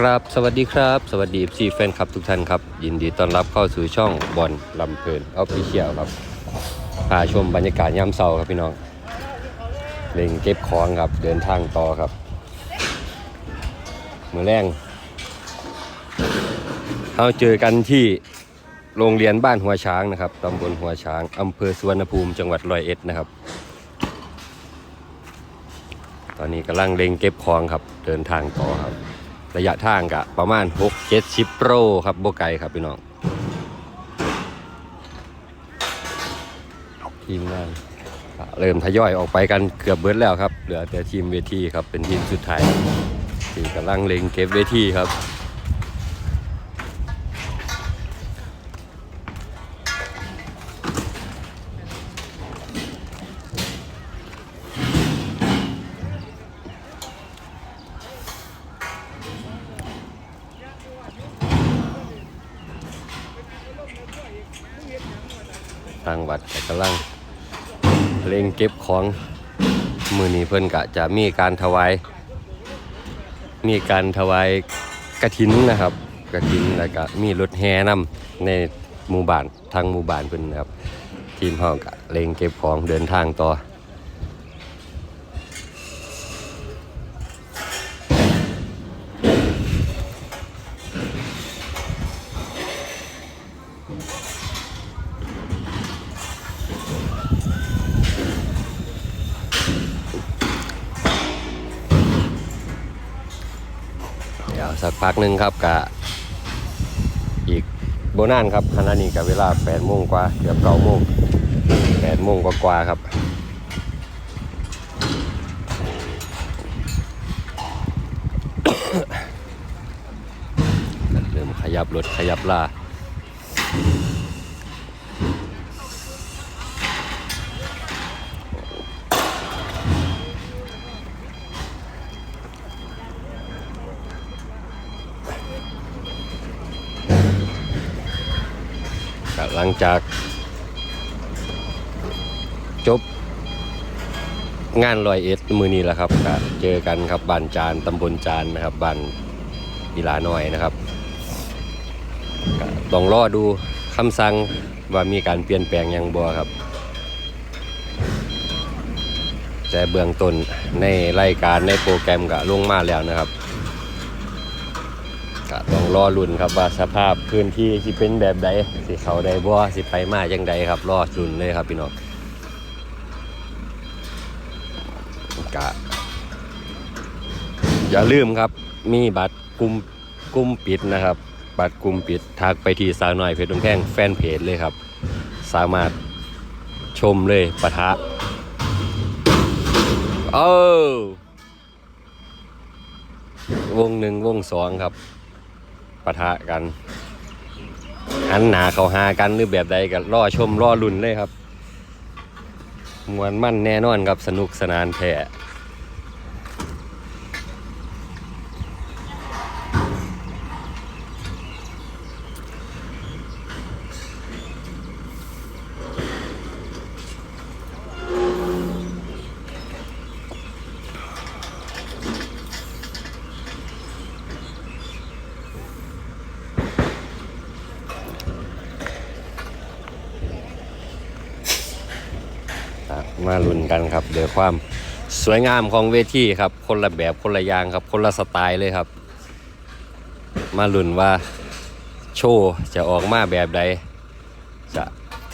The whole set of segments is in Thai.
ครับ สวัสดีครับ สวัสดีซีแฟนคลับทุกท่านครับ ยินดีต้อนรับเข้าสู่ช่องบอลลำเพลินออฟฟิเชียลครับพาชมบรรยากาศยามเช้าครับพี่น้องเล่งเก็บของครับเดินทางต่อครับมือแรงเราเจอกันที่โรงเรียนบ้านหัวช้างนะครับตำบลหัวช้างอำเภอสุวรรณภูมิจังหวัดร้อยเอ็ดนะครับ ตอนนี้กำลังเล็งเก็บของครับเดินทางต่อครับ ระยะทางกะประมาณ6 7 0โปรครับโบไกลครับพี่น้องทีมงานเริ่มทยอยออกไปกันเกือบเบิดแล้วครับ เหลือแต่ทีมเวทีครับเป็นทีมสุดท้ายที่กำลังเล็งเก็บเวทีครับ ทางวัดก็กำลังเร่งเก็บของมือนี้เพิ่นกะจะมีการถวาย มีการถวายกระถินนะครับกระถินแล้วก็มีรถแห่นำในหมู่บ้านทางหมู่บ้านเพิ่นนะครับ ทีมเฮากะเร่งเก็บของเดินทางต่อ ดี๋ยวสักพักหนึ่งครับกะอีกโบนานครับขณะนี้กับเวลา8โมงกว่าเกือบ9โมง8โมงกว่าครับเริ่มขยับรถขยับล่า ลังจากจบงานลอยเอ็ดมือนี้แหละครับก็เจอกันครับบ้านจานตำบลจานนะครับบ้านอีลาน้อยนะครับต้องรอดูคำสั่งว่ามีการเปลี่ยนแปลงยังบ่ครับ แต่เบื้องต้นในรายการในโปรแกรมก็ลงมาแล้วนะครับ ก็ต้องรอลุ้นครับว่าสภาพพื้นที่สิเป็นแบบใดสิเขาได้บ่สิไปมาจังใดครับรอลุ้นเลยครับพี่น้องกะอย่าลืมครับมีบัตรกลุ่มกลุ่มปิดนะครับ บัตรกลุ่มปิดทักไปที่สาวน้อยเพชรดงแข้งแฟนเพจเลยครับ สามารถชมเลยปะทะเออวงหนึ่งวงสองครับะทะกันอันหนาเขาหากันหรือแบบใดกันล่อชมล่อลุ่นเลยครับ มวนมั่นแน่นอนครับสนุกสนานแท้ มาลุ้นกันครับเดี๋ยวความสวยงามของเวทีครับ คนละแบบคนละอย่างครับ คนละสไตล์เลยครับ มาลุ้นว่าโชว์จะออกมาแบบใด จะ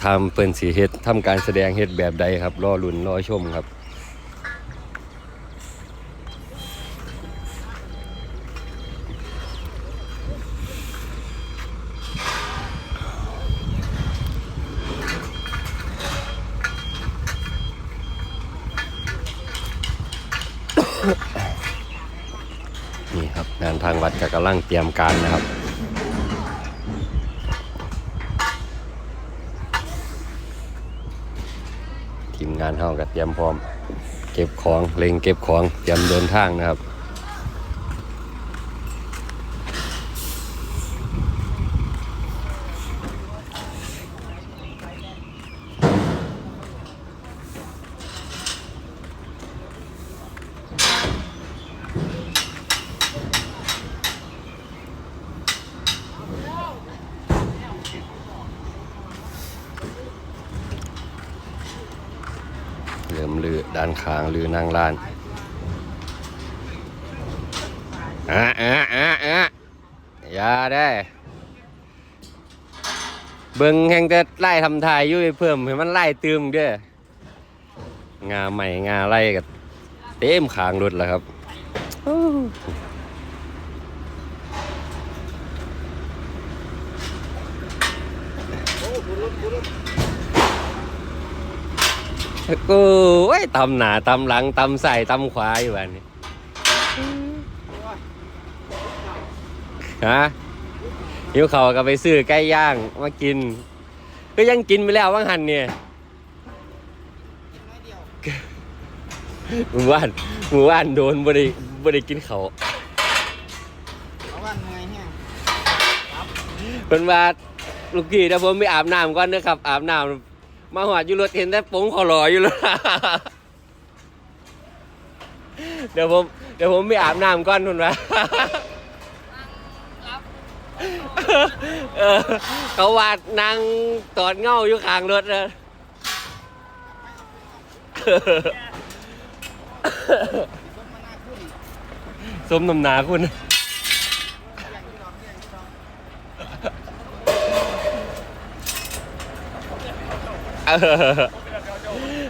ทำเป็นสีเฮ็ดทำการแสดงเฮ็ดแบบใดครับ รอลุ้นรอชมครับ นี่ครับงานทางวัด กำลังเตรียมการนะครับ ทีมงานเฮาก็เตรียมพร้อม เก็บของเล็งเก็บของเตรียมเดินทางนะครับ ด้านข้างหรือนั่งร้านอะอะอะอะอย่าได้ เบิ่งแห่งแต่ไล่ทำทายอยู่ให้เพิ่มให้มันไล่ตืมเด้องาใหม่งาไล่กับเต็มขางรถแล้วครับ กูไอ้ยตำหนาตำหลังตำใส่ตำขวาอยู่บ้านนี้ฮะหิวเขาวก็ไปซื้อไก่ย่างมากิน ก็ยังกินไปแล้วว่างหันเนี่ยหมู่บ้านหมู่บ้านโดนบ่ได้บ่ได้กินเขาวเอาวันไงเนี่ยเป็นว่าลูกกี้เดี๋ยวผมไปอาบน้ำก่อนนะครับอาบน้ำ มาหอดอยู่รถเห็นแต่ปงขอรออยู่เลยเดี๋ยวผมเดี๋ยวผมไปอาบน้ำก่อนทุนวะเขาวาดนางตอดเงาอยู่ข้างรถนะสมน้ำหนาคุณ เออ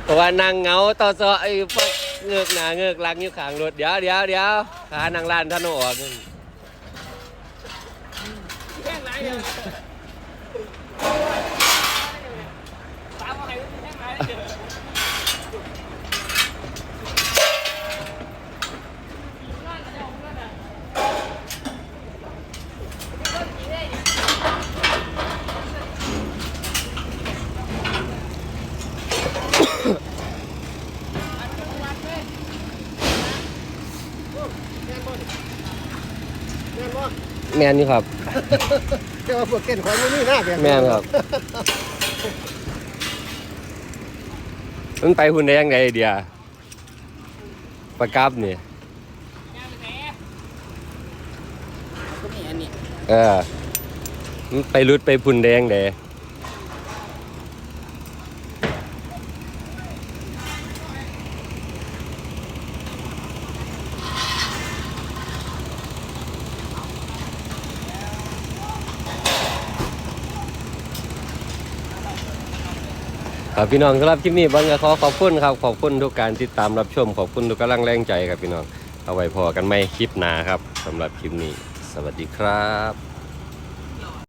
เพราะว่านางเหงาต่อซอไอ้พวกเงือกหนาเงือกหลังอยู่ข้างรถเดี๋ยวเดี๋ยวเดี๋ยวขานางลานท่านเอาออกนั่น แม่นนี่ครับเจ้าพวกเก่นของมันนี่หน้าแบบแม่นครับ มันไปหุ่นได้ยังไงเดียปากกับนี่ก็มีอันนี้เออมันไปรุดไปพุ่นได้ยังไง ครับพี่น้องสำหรับคลิปนี้บังก็ขอขอบคุณครับขอบคุณทุกการติดตามรับชมขอบคุณทุกกำลังแรงใจครับพี่น้องเอาไว้พอกันไหมคลิปหน้าครับสำหรับคลิปนี้ สวัสดีครับ